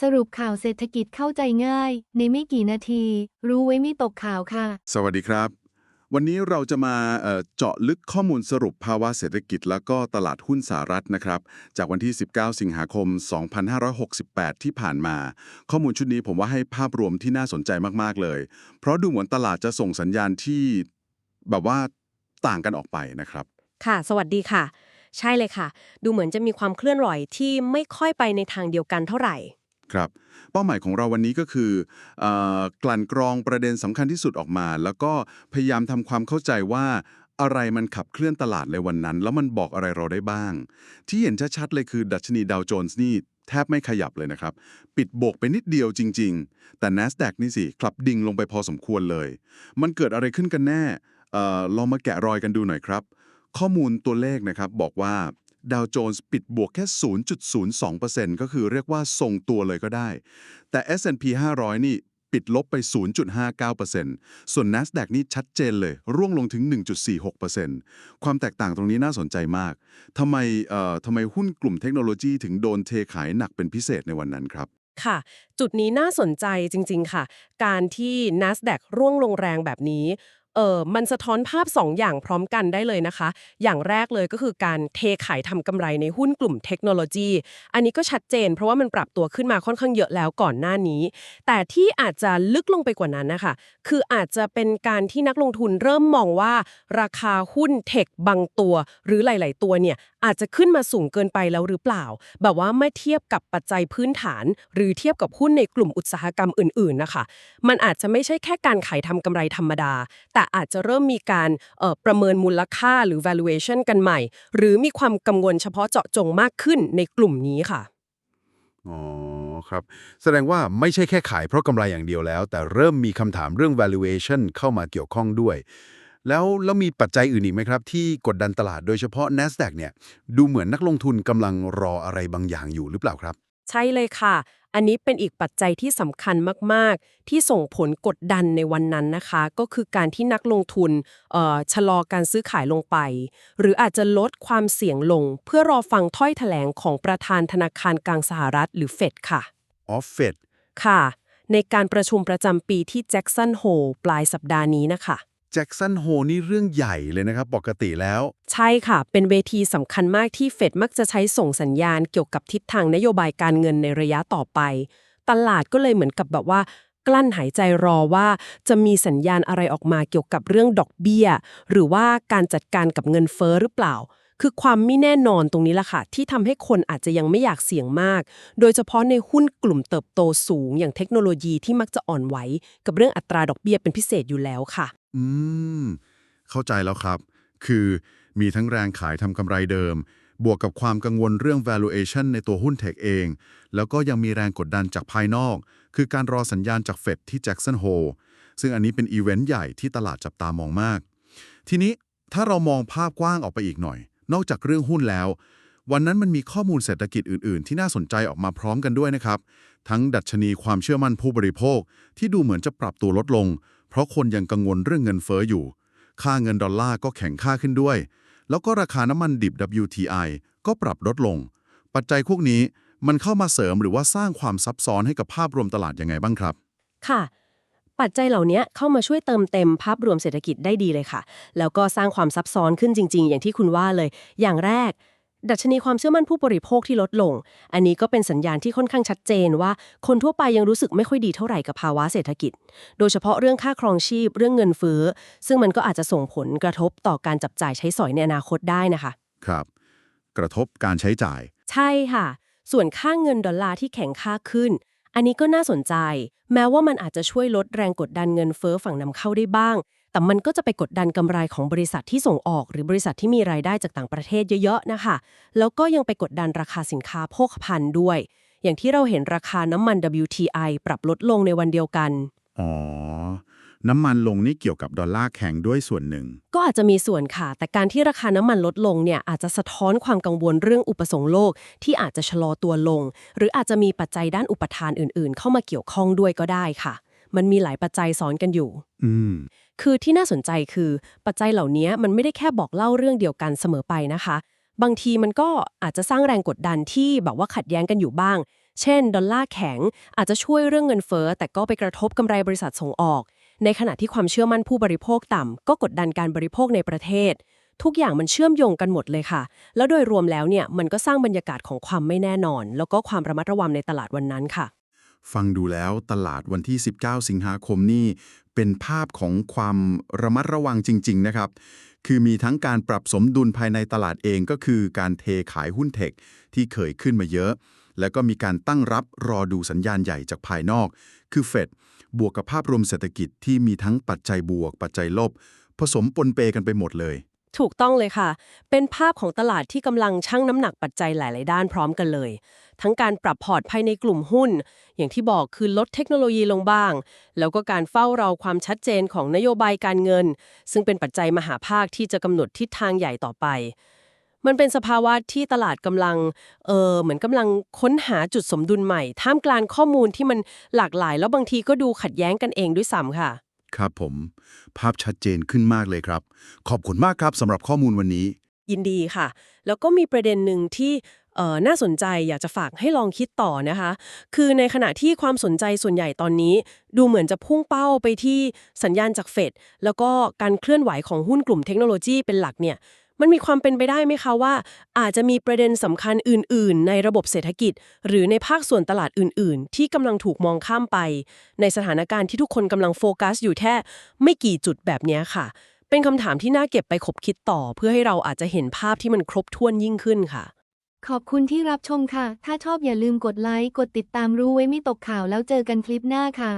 สรุปข่าวเศรษฐกิจเข้าใจง่าย ในไม่กี่นาที รู้ไว้ไม่ตกข่าวค่ะ สวัสดีครับ วันนี้เราจะมาเอ่อเจาะลึกข้อมูลสรุปภาวะเศรษฐกิจ แล้วก็ตลาดหุ้นสหรัฐนะครับ จากวันที่ 19 สิงหาคม 2568 ที่ผ่านมา ข้อมูลชุดนี้ผมว่าให้ภาพรวมที่น่าสนใจมากๆเลย เพราะดูเหมือนตลาดจะส่งสัญญาณที่แบบว่าต่างกันออกไปนะครับ ค่ะ สวัสดีค่ะ ใช่เลยค่ะ ดูเหมือนจะมีความเคลื่อนไหวที่ไม่ค่อยไปในทางเดียวกันเท่าไหร่ ครับ เป้าหมายของเราวันนี้ก็คือเออกลั่นกรองประเด็นสำคัญที่สุดออกมา แล้วก็พยายามทำความเข้าใจว่าอะไรมันขับเคลื่อนตลาดในวันนั้น แล้วมันบอกอะไรเราได้บ้าง ที่เห็นชัดๆเลยคือดัชนีดาวโจนส์นี่แทบไม่ขยับเลยนะครับ ปิดบวกไปนิดเดียวจริง ๆ แต่ NASDAQ นี่สิกลับดิ่งลงไปพอสมควรเลย มันเกิดอะไรขึ้นกันแน่เออลองมาแกะรอยกันดูหน่อยครับ ข้อมูลตัวเลขนะครับบอกว่า ดาวโจนส์ปิดบวกแค่ 0.02%ก็คือเรียกว่าทรงตัวเลยก็ได้ แต่ S&P 500 นี่ปิดลบไป 0.59%ส่วน NASDAQ นี่ชัดเจนเลย ร่วงลงถึง 1.46%ความแตกต่างตรงนี้น่าสนใจมาก ทำไมเอ่อทำไมหุ้นกลุ่มเทคโนโลยีถึงโดนเทขายหนักเป็นพิเศษในวันนั้นครับ ค่ะ จุดนี้น่าสนใจจริง ๆ ค่ะ การที่ NASDAQ ร่วงลงแรงแบบนี้ เออมันสะท้อนภาพ2อย่างพร้อมกันได้เลยนะคะ อย่างแรกเลยก็คือการเทขายทำกำไรในหุ้นกลุ่มเทคโนโลยี อันนี้ก็ชัดเจน เพราะว่ามันปรับตัวขึ้นมาค่อนข้างเยอะแล้วก่อนหน้านี้ แต่ที่อาจจะลึกลงไปกว่านั้นนะคะ คืออาจจะเป็นการที่นักลงทุนเริ่มมองว่า ราคาหุ้นเทคบางตัว หรือหลาย ๆ ตัวเนี่ยอาจจะขึ้นมาสูงเกินไปแล้วหรือเปล่า แบบว่าไม่เทียบกับปัจจัยพื้นฐาน หรือเทียบกับหุ้นในกลุ่มอุตสาหกรรมอื่น ๆ นะคะ มันอาจจะไม่ใช่แค่การขายทำกำไรธรรมดาแต่อาจจะเริ่มมีการเอ่อประเมินมูลค่าหรือ valuation กันใหม่ หรือมีความกังวลเฉพาะเจาะจงมากขึ้นในกลุ่มนี้ค่ะ อ๋อครับ แสดงว่าไม่ใช่แค่ขายเพราะกำไรอย่างเดียวแล้ว แต่เริ่มมีคำถามเรื่อง valuation เข้ามาเกี่ยวข้องด้วย แล้วแล้วมีปัจจัยอื่นอีกไหมครับ ที่กดดันตลาดโดยเฉพาะ NASDAQ เนี่ยดูเหมือนนักลงทุนกำลังรออะไรบางอย่างอยู่หรือเปล่าครับ ใช่เลยค่ะ อันนี้เป็นอีกปัจจัยที่สำคัญมาก ๆ ที่ส่งผลกดดันในวันนั้นนะคะ ก็คือการที่นักลงทุนเอ่อชะลอการซื้อขายลงไป หรืออาจจะลดความเสี่ยงลง เพื่อรอฟังถ้อยแถลงของประธานธนาคารกลางสหรัฐหรือเฟดค่ะ Off f e d ค่ะ ในการประชุมประจำปีที่แจ็กสันโฮปลายสัปดาห์นี้นะคะ Jackson Hole นี่เรื่องใหญ่เลยนะครับ ปกติแล้ว ใช่ค่ะ เป็นเวทีสำคัญมากที่เฟดมักจะใช้ส่งสัญญาณเกี่ยวกับทิศทางนโยบายการเงินในระยะต่อไป ตลาดก็เลยเหมือนกับแบบว่า กลั้นหายใจรอว่าจะมีสัญญาณอะไรออกมาเกี่ยวกับเรื่องดอกเบี้ย หรือว่าการจัดการกับเงินเฟ้อหรือเปล่า คือความไม่แน่นอนตรงนี้แหละค่ะ ที่ทำให้คนอาจจะยังไม่อยากเสี่ยงมาก โดยเฉพาะในหุ้นกลุ่มเติบโตสูง อย่างเทคโนโลยีที่มักจะอ่อนไหวกับเรื่องอัตราดอกเบี้ยเป็นพิเศษอยู่แล้วค่ะ อืม เข้าใจแล้วครับ คือมีทั้งแรงขายทำกำไรเดิม บวกกับความกังวลเรื่อง valuation ในตัวหุ้นเทคเอง แล้วก็ยังมีแรงกดดันจากภายนอก คือการรอสัญญาณจากเฟดที่ Jackson Hole ซึ่งอันนี้เป็นอีเวนต์ใหญ่ที่ตลาดจับตามองมาก ทีนี้ถ้าเรามองภาพกว้างออกไปอีกหน่อย นอกจากเรื่องหุ้นแล้ว วันนั้นมันมีข้อมูลเศรษฐกิจอื่น ๆ ที่น่าสนใจออกมาพร้อมกันด้วยนะครับ ทั้งดัชนีความเชื่อมั่นผู้บริโภคที่ดูเหมือนจะปรับตัวลดลง เพราะคนยังกังวลเรื่องเงินเฟ้ออยู่ ค่าเงินดอลลาร์ก็แข็งค่าขึ้นด้วย แล้วก็ราคาน้ำมันดิบ WTI ก็ปรับลดลง ปัจจัยพวกนี้มันเข้ามาเสริมหรือว่าสร้างความซับซ้อนให้กับภาพรวมตลาดยังไงบ้างครับ ค่ะ ปัจจัยเหล่านี้เข้ามาช่วยเติมเต็มภาพรวมเศรษฐกิจได้ดีเลยค่ะ แล้วก็สร้างความซับซ้อนขึ้นจริง ๆ อย่างที่คุณว่าเลย อย่างแรก ดัชนีความเชื่อมั่นผู้บริโภคที่ลดลง อันนี้ก็เป็นสัญญาณที่ค่อนข้างชัดเจนว่า คนทั่วไปยังรู้สึกไม่ค่อยดีเท่าไหร่กับภาวะเศรษฐกิจ โดยเฉพาะเรื่องค่าครองชีพ เรื่องเงินเฟ้อ ซึ่งมันก็อาจจะส่งผลกระทบต่อการจับจ่ายใช้สอยในอนาคตได้นะคะ ครับ กระทบการใช้จ่าย ใช่ค่ะ ส่วนค่าเงินดอลลาร์ที่แข็งค่าขึ้น อันนี้ก็น่าสนใจ แม้ว่ามันอาจจะช่วยลดแรงกดดันเงินเฟ้อฝั่งนำเข้าได้บ้าง แต่มันก็จะไปกดดันกำไรของบริษัทที่ส่งออก หรือบริษัทที่มีรายได้จากต่างประเทศเยอะๆนะคะ แล้วก็ยังไปกดดันราคาสินค้าโภคภัณฑ์ด้วย อย่างที่เราเห็นราคาน้ำมัน WTI ปรับลดลงในวันเดียวกัน อ๋อ น้ำมันลงนี่เกี่ยวกับดอลลาร์แข็งด้วยส่วนหนึ่ง ก็อาจจะมีส่วนค่ะ แต่การที่ราคาน้ำมันลดลงเนี่ยอาจจะสะท้อนความกังวลเรื่องอุปสงค์โลก ที่อาจจะชะลอตัวลง หรืออาจจะมีปัจจัยด้านอุปทานอื่น ๆ เข้ามาเกี่ยวข้องด้วยก็ได้ค่ะ มันมีหลายปัจจัยซ้อนกันอยู่ อืม คือที่น่าสนใจคือปัจจัยเหล่านี้มันไม่ได้แค่บอกเล่าเรื่องเดียวกันเสมอไปนะคะ บางทีมันก็อาจจะสร้างแรงกดดันที่แบบว่าขัดแย้งกันอยู่บ้าง เช่น ดอลลาร์แข็งอาจจะช่วยเรื่องเงินเฟ้อแต่ก็ไปกระทบกำไรบริษัทส่งออก ในขณะที่ความเชื่อมั่นผู้บริโภคต่ำก็กดดันการบริโภคในประเทศ ทุกอย่างมันเชื่อมโยงกันหมดเลยค่ะ แล้วโดยรวมแล้วเนี่ยมันก็สร้างบรรยากาศของความไม่แน่นอน แล้วก็ความระมัดระวังในตลาดวันนั้นค่ะ ฟังดูแล้วตลาดวันที่ 19 สิงหาคมนี่เป็นภาพของความระมัดระวังจริง ๆ นะครับ คือมีทั้งการปรับสมดุลภายในตลาดเองก็คือการเทขายหุ้นเทคที่เคยขึ้นมาเยอะ แล้วก็มีการตั้งรับรอดูสัญญาณใหญ่จากภายนอก คือเฟดบวกกับภาพรวมเศรษฐกิจที่มีทั้งปัจจัยบวก ปัจจัยลบ ผสมปนเปกันไปหมดเลย ถูกต้องเลยค่ะ เป็นภาพของตลาดที่กำลังชั่งน้ำหนักปัจจัยหลาย ๆ ด้านพร้อมกันเลย ทั้งการปรับพอร์ตภายในกลุ่มหุ้น อย่างที่บอกคือลดเทคโนโลยีลงบ้าง แล้วก็การเฝ้าเราความชัดเจนของนโยบายการเงิน ซึ่งเป็นปัจจัยมหาภาคที่จะกำหนดทิศทางใหญ่ต่อไป มันเป็นสภาวะที่ตลาดกำลัง เออเหมือนกำลังค้นหาจุดสมดุลใหม่ ท่ามกลางข้อมูลที่มันหลากหลาย แล้วบางทีก็ดูขัดแย้งกันเองด้วยซ้ำค่ะ ครับผม ภาพชัดเจนขึ้นมากเลยครับ ขอบคุณมากครับสำหรับข้อมูลวันนี้ ยินดีค่ะ แล้วก็มีประเด็นหนึ่งที่เอ่อน่าสนใจอยากจะฝากให้ลองคิดต่อนะคะ คือในขณะที่ความสนใจส่วนใหญ่ตอนนี้ ดูเหมือนจะพุ่งเป้าไปที่สัญญาณจากเฟดแล้วก็การเคลื่อนไหวของหุ้นกลุ่มเทคโนโลยีเป็นหลักเนี่ย มันมีความเป็นไปได้ไหมคะว่า อาจจะมีประเด็นสำคัญอื่น ๆ ในระบบเศรษฐกิจ หรือในภาคส่วนตลาดอื่น ๆ ที่กำลังถูกมองข้ามไป ในสถานการณ์ที่ทุกคนกำลังโฟกัสอยู่แค่ไม่กี่จุดแบบนี้ค่ะ เป็นคำถามที่น่าเก็บไปคบคิดต่อ เพื่อให้เราอาจจะเห็นภาพที่มันครบถ้วนยิ่งขึ้นค่ะ ขอบคุณที่รับชมค่ะ ถ้าชอบอย่าลืมกดไลค์กดติดตามรู้ไว้ไม่ตกข่าวแล้วเจอกันคลิปหน้าค่ะ